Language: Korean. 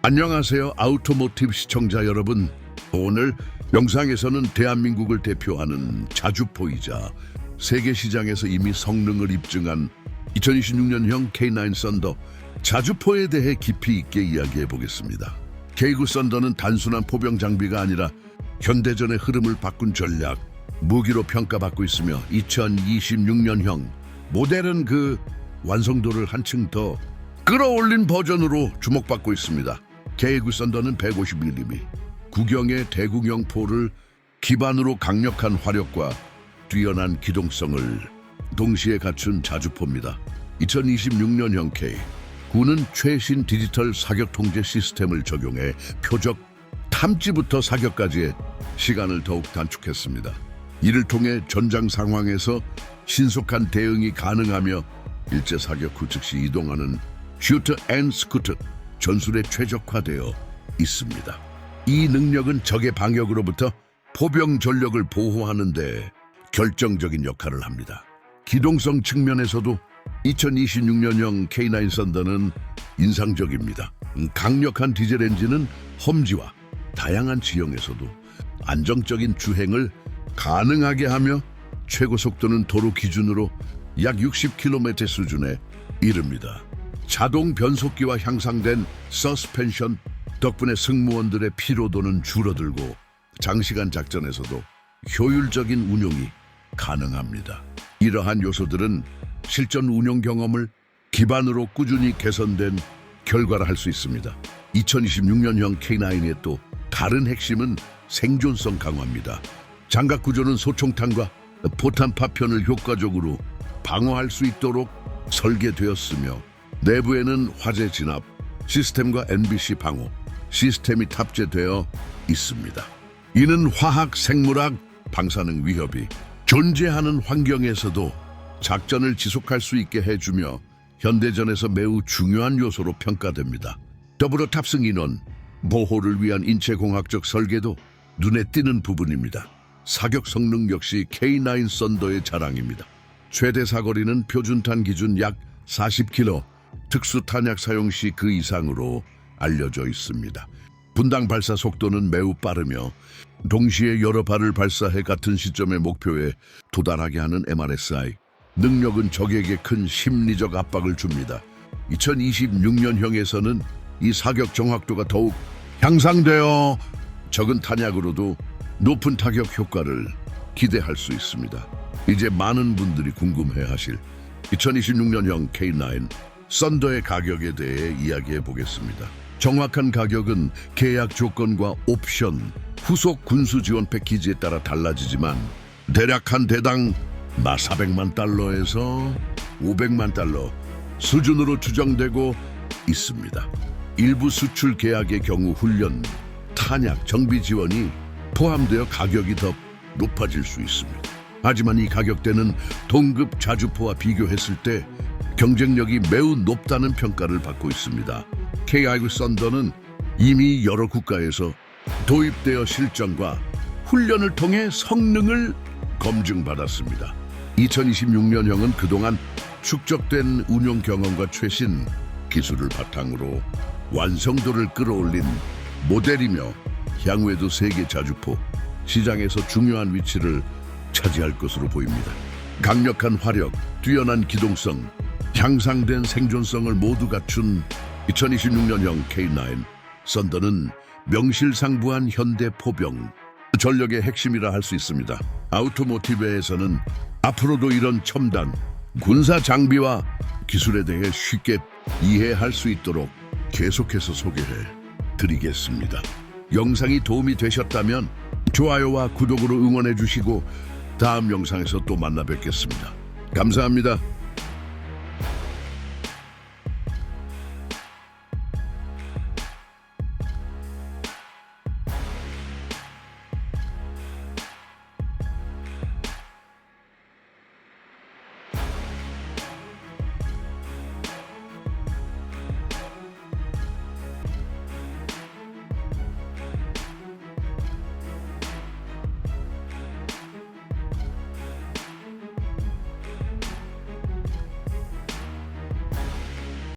안녕하세요. 아우토모티브 시청자 여러분. 오늘 영상에서는 대한민국을 대표하는 자주포이자 세계 시장에서 이미 성능을 입증한 2026년형 K9 썬더 자주포에 대해 깊이 있게 이야기해 보겠습니다. K9 썬더는 단순한 포병 장비가 아니라 현대전의 흐름을 바꾼 전략, 무기로 평가받고 있으며 2026년형 모델은 그 완성도를 한층 더 끌어올린 버전으로 주목받고 있습니다. K9 썬더는 150mm, 구경의 대구경 포를 기반으로 강력한 화력과 뛰어난 기동성을 동시에 갖춘 자주포입니다. 2026년형 K, 군은 최신 디지털 사격 통제 시스템을 적용해 표적 탐지부터 사격까지의 시간을 더욱 단축했습니다. 이를 통해 전장 상황에서 신속한 대응이 가능하며 일제 사격 후 즉시 이동하는 슈트 앤 스쿠트 전술에 최적화되어 있습니다. 이 능력은 적의 방역으로부터 포병 전력을 보호하는 데 결정적인 역할을 합니다. 기동성 측면에서도 2026년형 K9 썬더는 인상적입니다. 음, 강력한 디젤 엔진은 험지와 다양한 지형에서도 안정적인 주행을 가능하게 하며 최고 속도는 도로 기준으로 약 60km 수준에 이릅니다. 자동 변속기와 향상된 서스펜션 덕분에 승무원들의 피로도는 줄어들고 장시간 작전에서도 효율적인 운용이 가능합니다. 이러한 요소들은 실전 운용 경험을 기반으로 꾸준히 개선된 결과라 할 수 있습니다. 2026년형 K9의 또 다른 핵심은 생존성 강화입니다. 장갑 구조는 소총탄과 포탄 파편을 효과적으로 방어할 수 있도록 설계되었으며 내부에는 화재 진압 시스템과 NBC 방호 시스템이 탑재되어 있습니다. 이는 화학, 생물학, 방사능 위협이 존재하는 환경에서도 작전을 지속할 수 있게 해주며 현대전에서 매우 중요한 요소로 평가됩니다. 더불어 탑승 인원, 보호를 위한 인체공학적 설계도 눈에 띄는 부분입니다. 사격 성능 역시 K9 썬더의 자랑입니다. 최대 사거리는 표준탄 기준 약 40km, 특수 탄약 사용 시 그 이상으로 알려져 있습니다. 분당 발사 속도는 매우 빠르며 동시에 여러 발을 발사해 같은 시점의 목표에 도달하게 하는 MRSI 능력은 적에게 큰 심리적 압박을 줍니다. 2026년형에서는 이 사격 정확도가 더욱 향상되어 적은 탄약으로도 높은 타격 효과를 기대할 수 있습니다. 이제 많은 분들이 궁금해하실 2026년형 K9 썬더의 가격에 대해 이야기해 보겠습니다. 정확한 가격은 계약 조건과 옵션, 후속 군수 지원 패키지에 따라 달라지지만 대략 한 대당 마 400만 달러에서 500만 달러 수준으로 추정되고 있습니다. 일부 수출 계약의 경우 훈련, 탄약, 정비 지원이 포함되어 가격이 더 높아질 수 있습니다. 하지만 이 가격대는 동급 자주포와 비교했을 때 경쟁력이 매우 높다는 평가를 받고 있습니다. KIG 썬더는 이미 여러 국가에서 도입되어 실전과 훈련을 통해 성능을 검증받았습니다. 2026년형은 그동안 축적된 운용 경험과 최신 기술을 바탕으로 완성도를 끌어올린 모델이며 향후에도 세계 자주포 시장에서 중요한 위치를 차지할 것으로 보입니다. 강력한 화력, 뛰어난 기동성, 향상된 생존성을 모두 갖춘 2026년형 K9 썬더는 명실상부한 현대 포병 전력의 핵심이라 할 수 있습니다. 아우토모티브에서는 앞으로도 이런 첨단 군사 장비와 기술에 대해 쉽게 이해할 수 있도록 계속해서 소개해 드리겠습니다. 영상이 도움이 되셨다면 좋아요와 구독으로 응원해 주시고 다음 영상에서 또 만나 뵙겠습니다. 감사합니다.